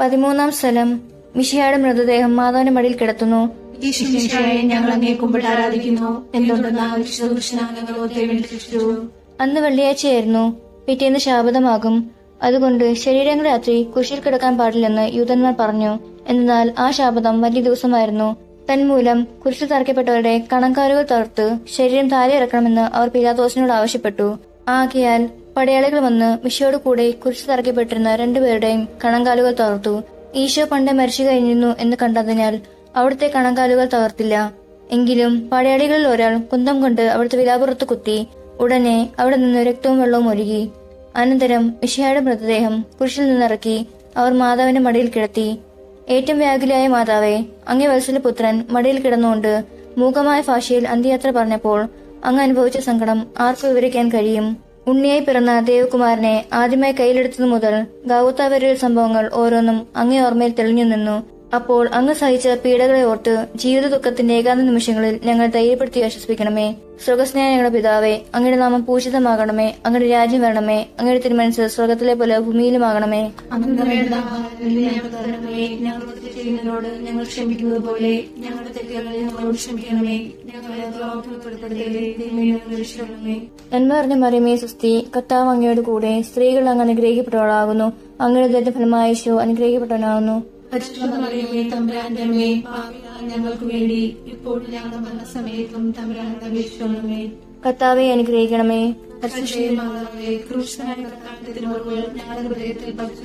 പതിമൂന്നാം സ്ഥലം മിഷിയുടെ മൃതദേഹം മാതാവിന്റെ മടിയിൽ കിടത്തുന്നു. ഞങ്ങൾ അങ്ങേ കുമ്പിട്ട് ആരാധിക്കുന്നു. അന്ന് വെള്ളിയാഴ്ചയായിരുന്നു. പിറ്റേന്ന് ശാപതമാകും. അതുകൊണ്ട് ശരീരങ്ങൾ രാത്രി കുശിൽ കിടക്കാൻ പാടില്ലെന്ന് യൂതന്മാർ പറഞ്ഞു. എന്നാൽ ആ ശാപതം വലിയ ദിവസമായിരുന്നു. തന്മൂലം കുരിശ് തറയ്ക്കപ്പെട്ടവരുടെ കണങ്കാലുകൾ തകർത്ത് ശരീരം താഴെ ഇറക്കണമെന്ന് അവർ പിതാദോസിനോട് ആവശ്യപ്പെട്ടു. ആകയാൽ പടയാളികൾ വന്ന് മിഷയോട് കൂടെ കുരിശിൽ തറക്കപ്പെട്ടിരുന്ന രണ്ടുപേരുടെയും കണങ്കാലുകൾ തകർത്തു. ഈശോ പണ്ട് മരിച്ചു കഴിഞ്ഞിരുന്നു എന്ന് കണ്ടതിനാൽ അവിടുത്തെ കണങ്കാലുകൾ തകർത്തില്ല. എങ്കിലും പടയാളികളിൽ ഒരാൾ കുന്തം കൊണ്ട് അവിടുത്തെ വിലാപുറത്ത് കുത്തി ഉടനെ അവിടെ നിന്ന് രക്തവും വെള്ളവും ഒഴുകി. അനന്തരം മിഷയുടെ മൃതദേഹം കുരിശിൽ നിന്നിറക്കി അവർ മാതാവിന്റെ മടിയിൽ കിടത്തി. ഏറ്റവും വ്യാകുലയായ മാതാവെ അങ്ങേ വത്സല പുത്രൻ മടിയിൽ കിടന്നുകൊണ്ട് മൂകമായ ഭാഷയിൽ അന്ത്യയാത്ര പറഞ്ഞപ്പോൾ അങ്ങ് അനുഭവിച്ച സങ്കടം ആർക്കും വിവരിക്കാൻ കഴിയും. ഉണ്ണിയായി പിറന്ന ദേവകുമാരനെ ആദ്യമായി കയ്യിലെടുത്തതു മുതൽ ഗാവുത്ത സംഭവങ്ങൾ ഓരോന്നും അങ്ങേ ഓർമ്മയിൽ തെളിഞ്ഞു നിന്നു. അപ്പോൾ അങ്ങ് സഹിച്ച പീഡകളെ ഓർത്ത് ജീവിത ദുഃഖത്തിന്റെ ഏകാന്ത നിമിഷങ്ങളിൽ ഞങ്ങൾ ധൈര്യപ്പെടുത്തി ആശ്വസിപ്പിക്കണമേ. സ്വർഗസ്നേഹ ഞങ്ങളുടെ പിതാവേ അങ്ങയുടെ നാമം പൂജിതമാകണമേ അങ്ങയുടെ രാജ്യം വരണമേ അങ്ങയുടെ തിരുമനസ് സ്വർഗത്തിലെ പോലെ ഭൂമിയിലുമാകണമേ. ഞങ്ങൾ ക്ഷമിക്കുന്നത് പോലെ ഞങ്ങളുടെ തെറ്റുകളെ ഞങ്ങളോട് ക്ഷമിക്കണമേ നന്മ അറിഞ്ഞ മറിയമേ സുസ്തി കർത്താവ് അങ്ങയുടെ കൂടെ സ്ത്രീകൾ അങ്ങ് അനുഗ്രഹിക്കപ്പെട്ടവളാകുന്നു അങ്ങയുടെ ദരിദ്ര ഫലമായ യേശു അനുഗ്രഹിക്കപ്പെട്ടവനാകുന്നു. പരിശുദ്ധമറിയമേ തമ്പുരാന്റെ അമ്മേ ഞങ്ങൾക്ക് വേണ്ടി ഇപ്പോൾ ഞങ്ങളുടെ മരണസമയത്തും തമ്പുരാനോട് അപേക്ഷിക്കണമേ കർത്താവെ അനുഗ്രഹിക്കണമേ. മാതാവേ ക്രൂശനായ കർത്താവിന്റെ തിരുമുറിവുകൾ ഞങ്ങളുടെ ഹൃദയത്തിൽ പതിച്ചു